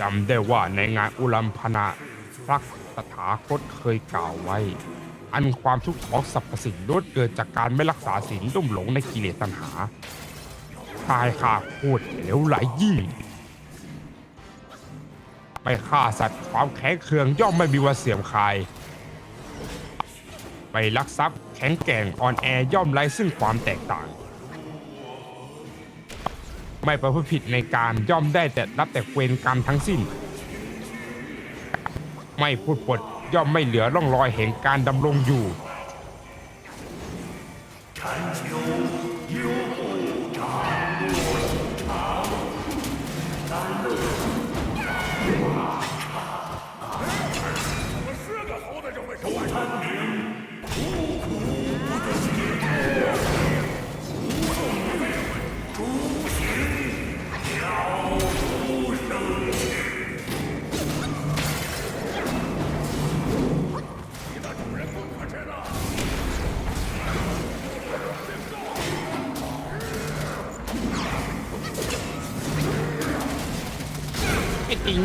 จำได้ว่าในงานอุลัมพนาพระตถาคตเคยกล่าวไว้ อันความทุกข์ของสรรพสิ่งล้วนเกิดจากการไม่รักษาศีลลุ่มหลงในกิเลสตัณหาตายขาพูดเหลวไหลยิ่งไปฆ่าสัตว์ความแข็งเคืองย่อมไม่มีวันเสื่อมคลาย ไปลักทรัพย์แข็งแกร่งอ่อนแอย่อมไร้ซึ่งความแตกต่าง ไม่ประพฤติผิดในการย่อมได้แต่รับแต่เวรกรรมทั้งสิ้น ไม่พูดปดย่อมไม่เหลือร่องรอยแห่งการดำรงอยู่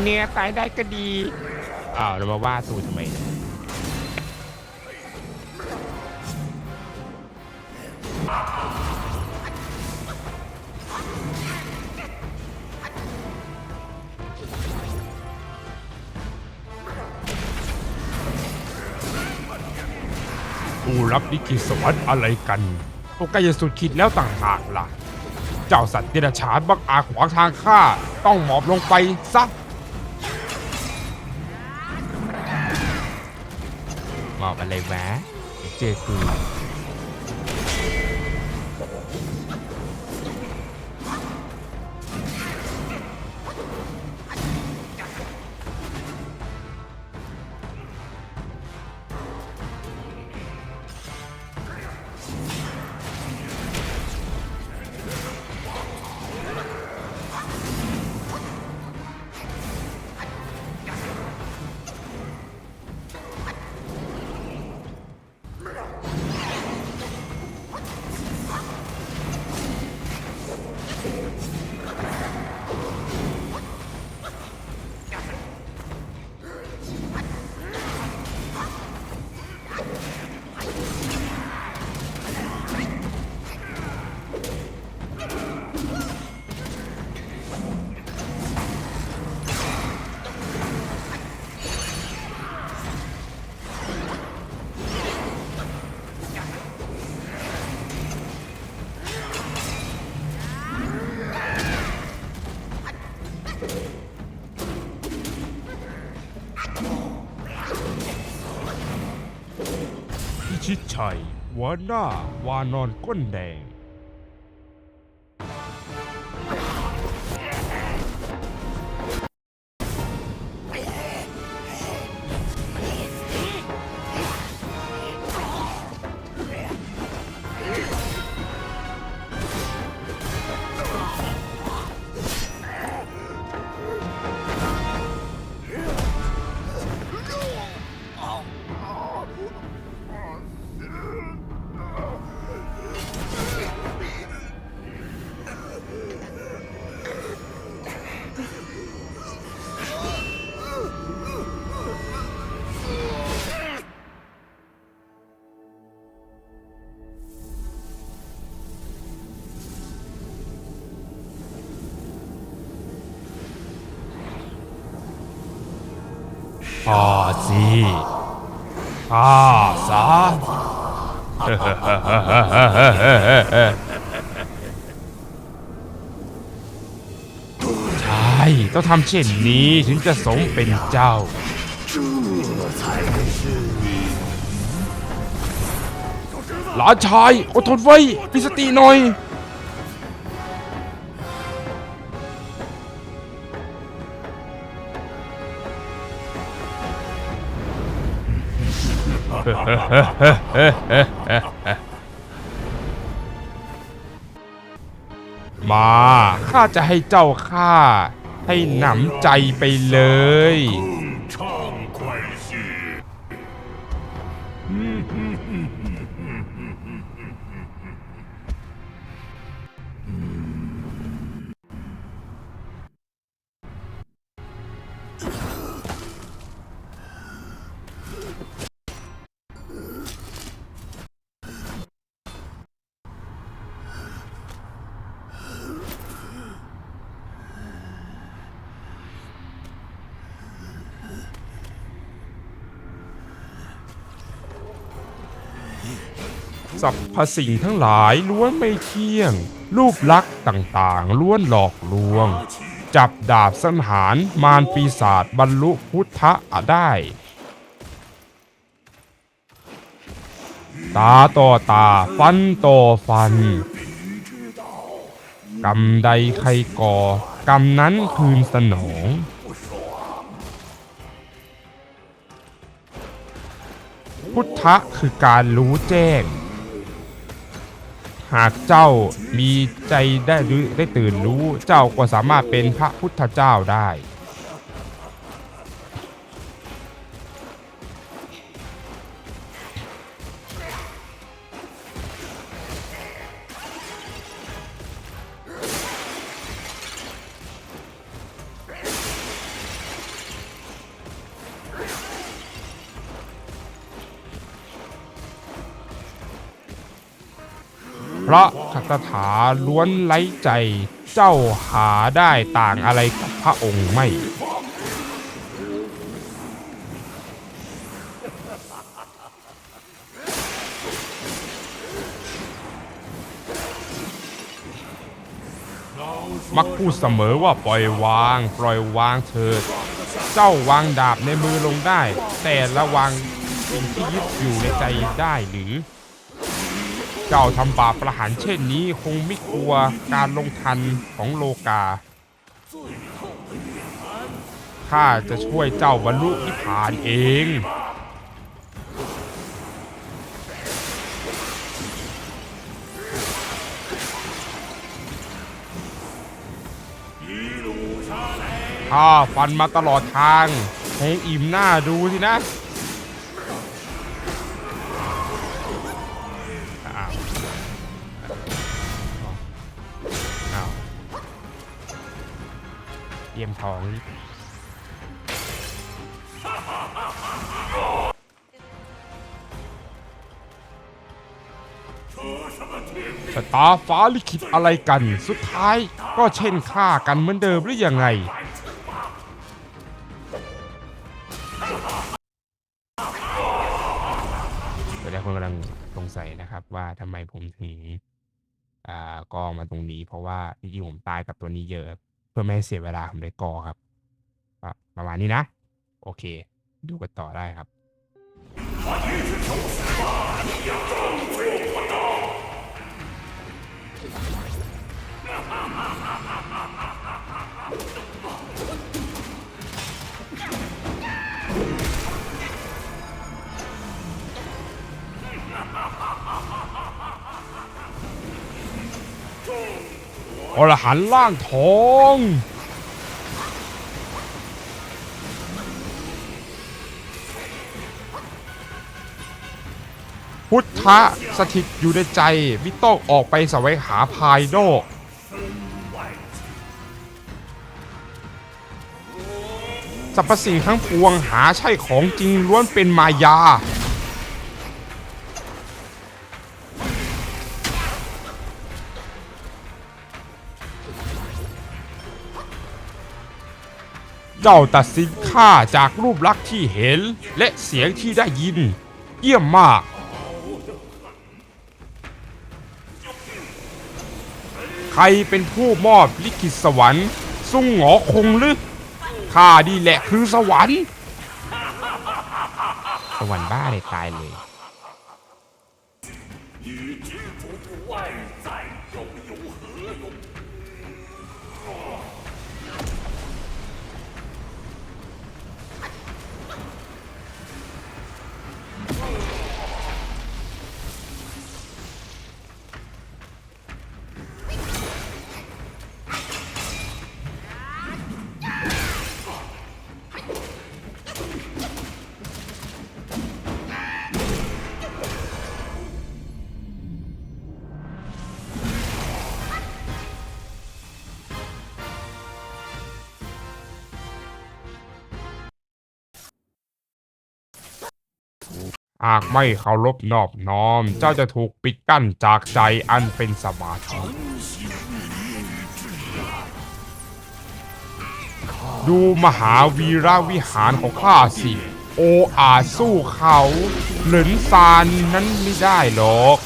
เนี่ยตายได้ก็ดีอ้าวแล้วมาว่าตูทำไมผู้รับลิขิสวรรค์อะไรกันก็ใกล้จะสุดขีดแล้วต่างหากล่ะ เจ้าสัตว์เดรัจฉานบังอาขวางทางข้า ต้องหมอบลงไปซะ มอบอะไรแวะเดี๋ยวเจอกู ชัยวาน่าวานอนก้นแดง ฆ่าสิฆ่าซะใช่ต้องทำเช่นนี้ถึงจะสมเป็นเจ้าหลานชายอดทนไว้มีสติหน่อย มาข้าจะให้เจ้าข้าให้หนำใจไปเลย สรรพสิ่งทั้งหลายล้วนไม่เที่ยง รูปลักษ์ต่างๆล้วนหลอกลวง จับดาบสังหารมารปีศาจบรรลุพุทธะได้ ตาต่อตาฟันต่อฟัน กรรมใดใครก่อกรรมนั้นคืนสนองพุทธะคือการรู้แจ้ง หากเจ้ามีใจได้รู้ได้ตื่นรู้ เจ้าก็สามารถเป็นพระพุทธเจ้าได้ คาถาล้วนไร้ใจ เจ้าหาได้ต่างอะไรกับพระองค์ไม่ มักพูดเสมอว่าปล่อยวาง ปล่อยวางเถิด เจ้าวางดาบในมือลงได้ แต่ระวังสิ่งที่ยึดอยู่ในใจได้หรือ เจ้าทำบาปประหารเช่นนี้คงไม่กลัวการลงทันของโลกา ข้าจะช่วยเจ้าบรรลุนิพพานเอง ข้าฟันมาตลอดทางคงอิ่มหน้าดูสินะ ยี่ยมทองชะตาฟ้าลิขิตอะไรกัน สุดท้ายก็เช่นฆ่ากันเหมือนเดิมหรือยังไงเดี๋ยวคนกำลังสงสัยนะครับว่าทำไมผมถึงอ่ากองมาตรงนี้ เพราะว่าจริงๆผมตายกับตัวนี้เยอะ เพื่อไม่ให้เสียเวลาผมเลยกอครับประมาณนี้นะ โอเค ดูกันต่อได้ครับ อรหันล่างทอง พุทธะสถิตอยู่ในใจไม่ต้องออกไปสวงหาภายนอกสรรพสิ่งทั้งปวงหาใช่ของจริงล้วนเป็นมายา จ้าตัดสินข้าจากรูปลักษณ์ที่เห็นและเสียงที่ได้ยิน เยี่ยมมาก ใครเป็นผู้มอบลิขิตสวรรค์ซุ่งหงอคงหรือข้าดีแหละคือสวรรค์ สวรรค์บ้าเลยตายเลย หากไม่เคารพนอบน้อม เจ้าจะถูกปิดกั้นจากใจอันเป็นสมาธิดูมหาวีระวิหารของข้าสิ โออาจสู้เขา หลินซานนั้นไม่ได้หรอก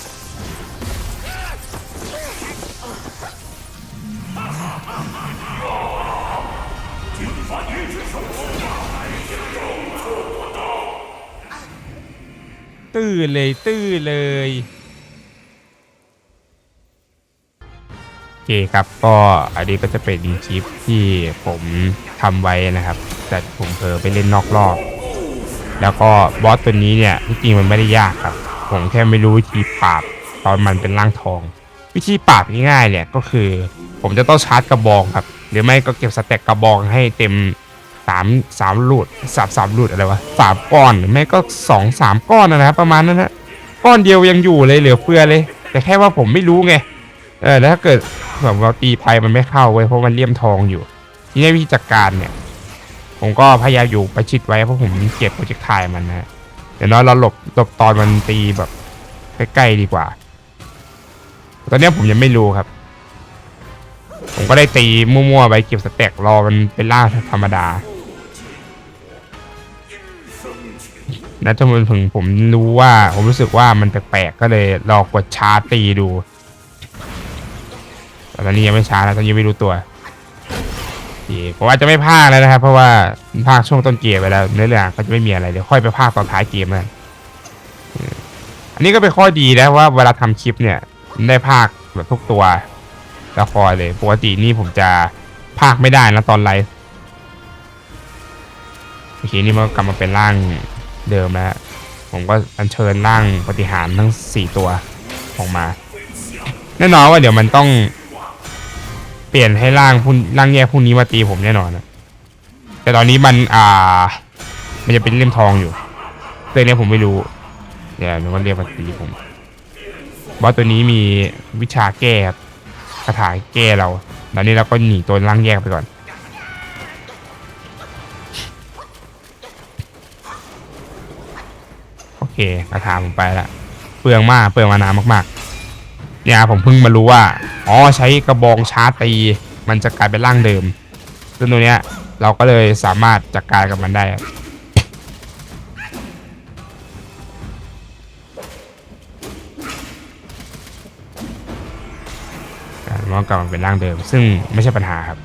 ตื้อเลยตื้อเลยโอเคครับก็อันนี้ก็จะเป็นคลิปที่ผมทำไว้นะครับ แต่ผมเผลอไปเล่นนอกรอบ แล้วก็บอสตัวนี้เนี่ยที่จริงมันไม่ได้ยากครับ ผมแค่ไม่รู้วิธีปราบตอนมันเป็นร่างทอง วิธีปราบง่ายๆเนี่ยก็คือ ผมจะต้องชาร์จกระบองครับ หรือไม่ก็เก็บสแต็กกระบองให้เต็มามสามลูดสามสามลูดอะไรวะสามก้อนหรือไม่ก็สองสามก้อนนะครับประมาณนั้นนะก้อนเดียวยังอยู่เลยเหลือเฟือเลย แต่แค่ว่าผมไม่รู้ไงเออแล้วถ้าเกิดแบบว่าตีภัยมันไม่เข้าเว้ยเพราะมันเลี่ยมทองอยู่ ทีนี้วิธีจัดการเนี่ย ผมก็พยายามอยู่ประชิดไว้เพราะผมเก็บโปรเจกต์ไทยมันนะเดี๋ยวน้อยเราหลบหลบตอนมันตีแบบใกล้ๆดีกว่า ตอนนี้ผมยังไม่รู้ครับ ผมก็ได้ตีมั่วๆไปเก็บสเต็กรอมันเป็นล่าธรรมดา แล้วจนถึงผมรู้ว่าผมรู้สึกว่ามันแปลกๆก็เลยลองกดชาร์จตีดูตอนนี้ยังไม่ช้านะตอนนี้ยังไม่รู้ตัวโอเคผมอาจจะไม่พากแล้วนะครับ เพราะว่าพากช่วงต้นเกมไปแล้วเนื้อเรื่องก็จะไม่มีอะไรเดี๋ยวค่อยไปพากตอนท้ายเกมนั่นอันนี้ก็เป็นข้อดีนะว่าเวลาทำคลิปเนี่ยได้พากแบบทุกตัวละครเลยปกตินี่ผมจะพากไม่ได้นะตอนไลฟ์โอเคนี่มันก็กลับมาเป็นร่าง เดิมแล้วผมก็อัญเชิญร่างปฏิหารทั้งสี่ตัวออกมา แน่นอนว่าเดี๋ยวมันต้อง เปลี่ยนให้ร่างพุ่นร่างแยกพวกนี้มาตีผมแน่นอนนะแต่ตอนนี้มันอ่า มันจะเป็นเล่มทองอยู่เรื่องนี้ผมไม่รู้เดี๋ยวมันก็เรียกมาตีผมบอสตัวนี้มีวิชาแก้ครับคาถาแก้เราตอนนี้เราก็หนีตัวร่างแยกไปก่อน โอเคคาผมไปละเปลืองมากเปลืองมานานมากๆ เนี่ยผมเพิ่งมารู้ว่าอ๋อใช้กระบองชาร์จตีมันจะกลายเป็นร่างเดิม ซึ่งตัวเนี้ยเราก็เลยสามารถจัดการกับมันได้ครับอ่ามันกลับมาเป็นร่างเดิม ซึ่งไม่ใช่ปัญหาครับ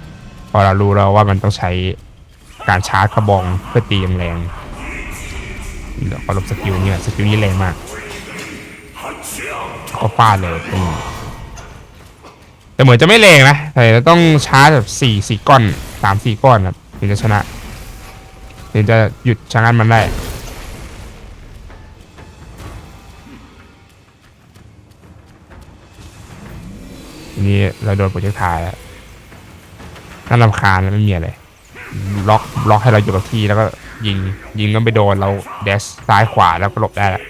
พอเรารู้แล้วว่ามันต้องใช้การชาร์จกระบองเพื่อตีแรง เดี๋ยวขอลบสกิลนี่สกิลนี้แรงมากก็ฟาดเลยแต่เหมือนจะไม่แรงนะแต่ต้องชาร์จแบบสี่สี่ก้อนสามสี่ก้อนครับถึงจะชนะถึงจะหยุดชะงันมันได้ทีนี้เราโดนโปรเจกต์ทายแล้วน่ารำคาญแล้วไม่มีอะไร ล็อกล็อกให้เราอยู่กับที่แล้วก็ ยิง ยิงก็ไปโดนเราเดสซ้ายขวาแล้วก็หลบได้แล้ว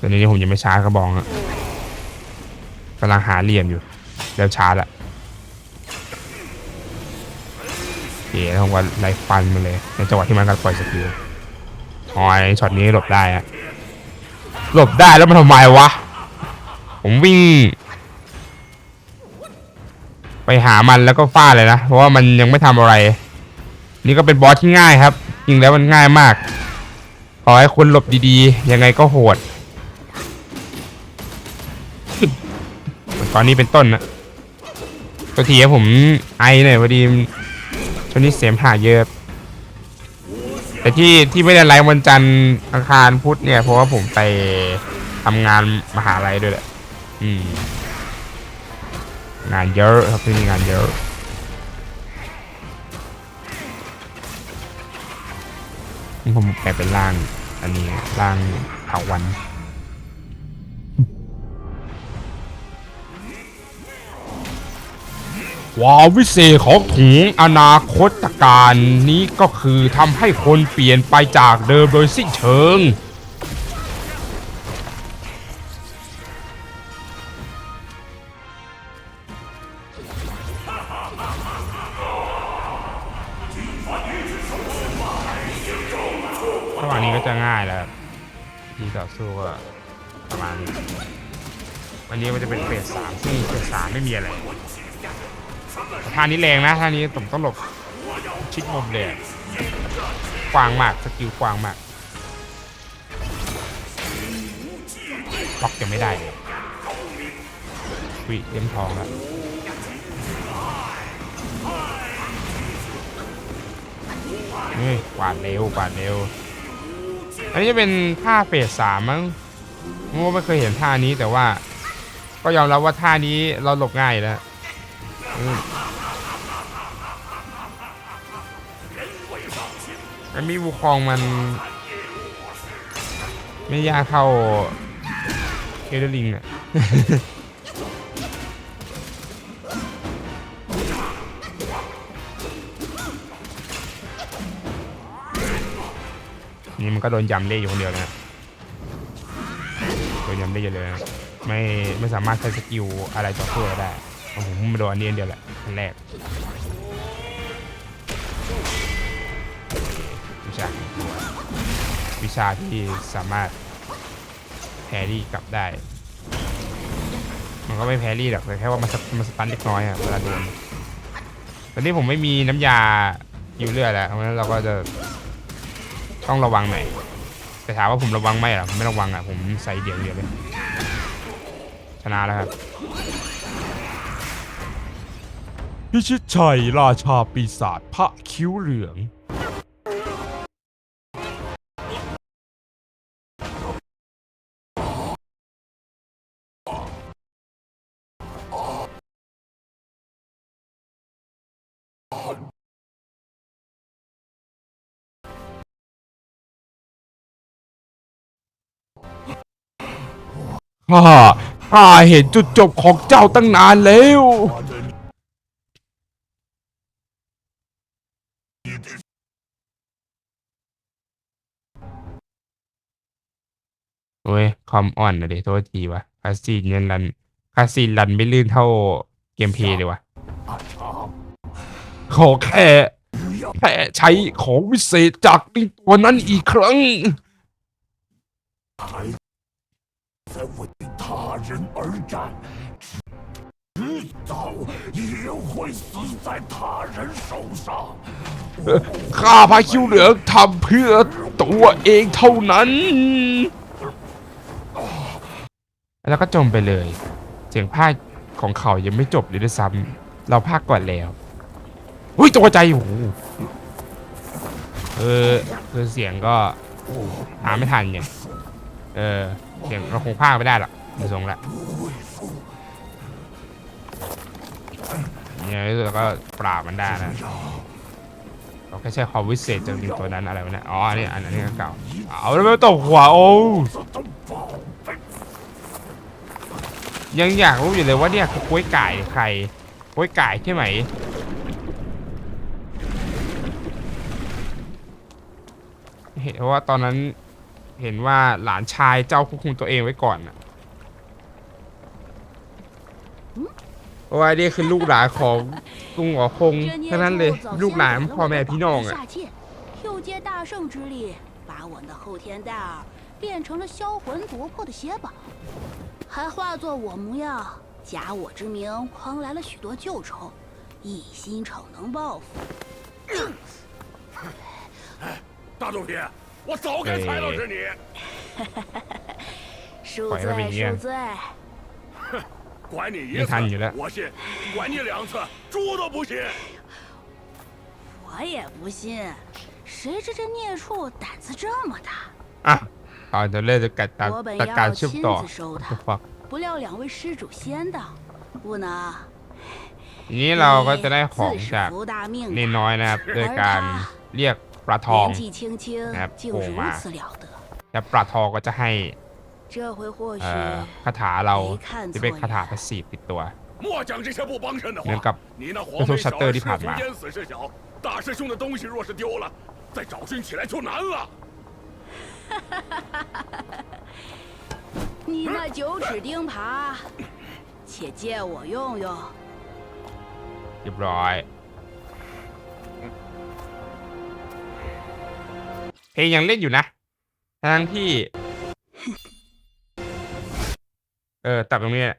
ตอนนี้ผมยังไม่ชาร์จกระบองอะกำลังหาเหลี่ยมอยู่เดี๋ยวชาร์จละโอเคแล้วผมก็ไล่ฟันมันเลย ในจังหวะที่มันกำลังปล่อยสกิลอ๋อไอ้ช็อตนี้หลบได้อะ หลบได้แล้วมันทำไมวะ ผมวิ่ง ไปหามันแล้วก็ฟาดเลยนะ เพราะว่ามันยังไม่ทำอะไร นี่ก็เป็นบอสที่ง่ายครับจริงแล้วมันง่ายมาก ขอให้คุณหลบดีๆ ยังไงก็โหดตอนนี้เป็นต้นนะตัวทีผมไอหน่อยพอดีช่วงนี้เสียมหาเยอะ แต่ที่ที่ไม่ได้ไลฟ์วันจันทร์อังคารพุธเนี่ย เพราะว่าผมไปทำงานมหาลัยด้วยแหละอืมงานเยอะครับที่นี่งานเยอะผมแปลเป็นร่าง อันนี้ร่างเถาวัน ความวิเศษของถุงอนาคตการนี้ก็คือทำให้คนเปลี่ยนไปจากเดิมโดยสิ้นเชิง อันนี้แรงนะท่านี้ผมต้องหลบชิดมุมเลยกวางมากสกิลกวางมากล็อกยังไม่ได้เลยวิเล็มทองแล้วนี่กวาดเร็วกวาดเร็ว อันนี้จะเป็นท่าเฟสสามมั้งโม่ไม่เคยเห็นท่านี้แต่ว่า ก็ยอมรับว่าท่านี้เราหลบง่ายแล้ว อืมอันมีบูคองมัน ไม่ยากเท่าเอเดลิงอะนี่มันก็โดนยำเละอยู่คนเดียวนะโดนยำเละอยู่เลยนะไม่ไม่สามารถใช้สกิลอะไรต่อสู้ได้ผมมาโดนอันนี้อันเดียวแหละอันแรก ชาของตัว วิชาที่สามารถแพรี่กลับได้ มันก็ไม่แพรี่หรอกแต่แค่ว่ามันสตมันสตันเล็กน้อยอะเวลาโดนตอนนี้ผมไม่มีน้ำยาอยู่เลือดแล้วเพราะฉะนั้นเราก็จะต้องระวังหน่อยแต่ถามว่าผมระวังไหมอะผมไม่ระวังอะผมใส่เดี่ยวเดียวเลยชนะแล้วครับพิชิตชัยราชาปีศาจพระคิ้วเหลือง ข้าข้าเห็นจุดจบของเจ้าตั้งนานแล้วโอ้ยคอมอ่อนนะเดี๋ยวโทษทีวะคาซีนยันรันคาซีนรันไม่ลื่นเท่าเกมเพย์เลยวะขอแค่แค่ใช้ของวิเศษจากในตัวนั้นอีกครั้ง 在为他人而战，迟早也会死在他人手上。 ข้าพาคิวเหลืองทำเพื่อตัวเองเท่านั้น แล้วก็จมไปเลย เสียงภาคของเขายังไม่จบเลยด้วยซ้ำเราภาคก่อนแล้วอุ้ยตกใจโอ้โหเออคือเสียงก็หาไม่ทันไง เออเสียงเราคงภาคไม่ได้หรอกดูทรงละเนี่ยแล้วก็ปราบมันได้นะเราแค่ใช้ความวิเศษจากลิงตัวนั้นอะไรวะเนี่ย อ๋อ อันนี้อันนี้ก็เก่า เอาแล้วไม่ตกหัวโอ้ยังอยากรู้อยู่เลยว่าเนี่ยคือกล้วยไก่ใครกล้วยไก่ใช่ไหมเห็นว่าตอนนั้น เห็นว่าหลานชายเจ้าควบคุมตัวเองไว้ก่อนน่ะเพราะว่านี่คือลูกหลานของลุงหอคง 这 เท่านั้น 孽 เลย 畜早 ลูกหลาน 先 พ่อ 改了 แม่ 我的 พี่น้อง 宝 อ่ะ 下界，又借大圣之力，把我的后天戴尔变成了销魂夺魄的血宝，还化作我模样，假我之名诓来了许多旧仇，一心逞能报复。大肚皮， 我早该猜到是你。恕拐个罪饼面恕罪，管你一没看你了次，我信；管你两次，猪都不信。我也不信，谁知这孽畜胆子这么大？ อ่ะเอาเดี๋ยวเริ่มจะกัดตาม 我本 ตัดการ 要 เชื่อม 亲 ต่อ 自收 What 他 the，fuck 不料两位施主先到，不能。 ทีนี้เราก็จะได้ของ 自是 จาก 福大命 เนน 大， น้อยนะครับโดยการเรียก ปลาทอง 年纪轻轻 นะครับ 竟 โผล่ 如 มา 此了得。 แล้วปลาทองก็จะให้ 这回或 เอ่ 许 อคาถาเรา 没看 จะ 错 เป็นคาถา 呀 พาสซีฟติดตัว 莫讲这些不帮衬的 เหมือน 话 กับ。你那黄这从眉小 Shutter 儿里ผ่าน 师 มา 傅淹死是小，大师兄的东西若是丢了，再找寻起来就难了。你那九齿钉耙，且借我用用。 เรียบร้อย เพลงยังเล่นอยู่นะ ทั้งที่ เออ ตัดตรงนี้แหละ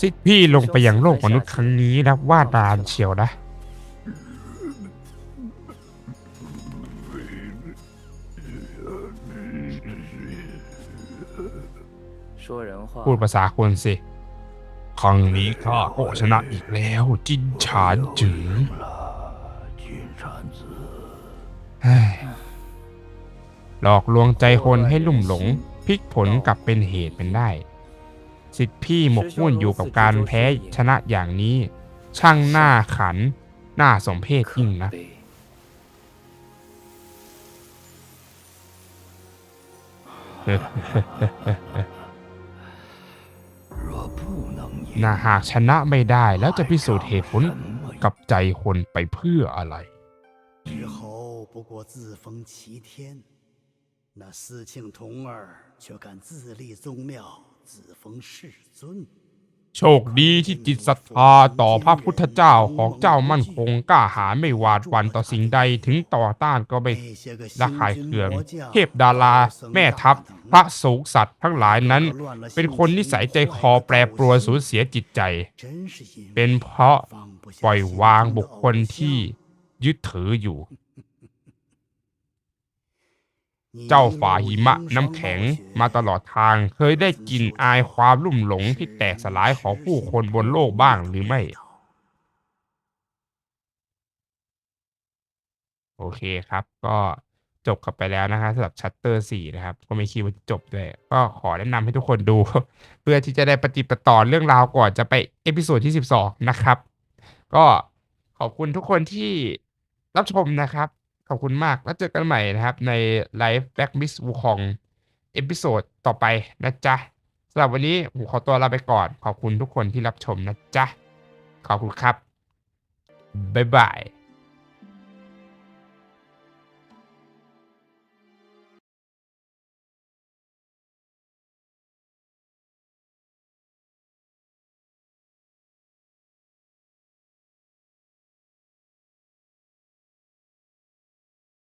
สิพี่ลงไปยังโลกมนุษย์ครั้งนี้นะว่าดานเชียวนะ พูดภาษาคนสิ ครั้งนี้ข้าโอชนะอีกแล้ว จินฉานจือหลอกลวงใจคนให้ลุ่มหลงพลิกผลกลับเป็นเหตุเป็นได้ สิทธิ์พี่หมกมุ่นอยู่กับการแพ้ชนะอย่างนี้ ช่างหน้าขัน หน้าสมเพศยิ่งนะ 悲。 若不能赢， น่าหากชนะไม่ได้แล้วจะพิสูจน์เหตุผลกับใจคนไปเพื่ออะไร 日后不过自封齐天，那司庆童儿却敢自立宗庙，自封世尊。 โชคดีที่จิตศรัทธาต่อพระพุทธเจ้าของเจ้ามั่นคงกล้าหาญไม่หวาดหวั่นต่อสิ่งใดถึงต่อต้านก็ไม่ละขายเคือง เทพดารา แม่ทัพ พระสูงสัตว์ทั้งหลายนั้น เป็นคนนิสัยใจคอแปรปรวนสูญเสียจิตใจ เป็นเพราะปล่อยวางบุคคลที่ยึดถืออยู่ เจ้าฝ่าหิมะน้ำแข็งมาตลอดทาง เคยได้กลินอายความลุ่มหลงที่แตกสลายของผู้คนบนโลกบ้างหรือไม่ โอเคครับ ก็จบกันไปแล้วนะครับสำหรับชัตเตอร์4นะครับ ก็ไม่คิดว่าจะจบด้วย ก็ขอแนะนำให้ทุกคนดู เพื่อที่จะได้ปฏิปต่อเรื่องราวก่อนจะไปเอพิโซดที่ 12 นะครับ ก็ขอบคุณทุกคนที่รับชมนะครับ ขอบคุณมาก แล้วเจอกันใหม่นะครับในไลฟ์แบ็กมิสวูคองเอพิโซดต่อไปนะจ๊ะสำหรับวันนี้ผมขอตัวลาไปก่อน ขอบคุณทุกคนที่รับชมนะจ๊ะ ขอบคุณครับ บ๊ายบาย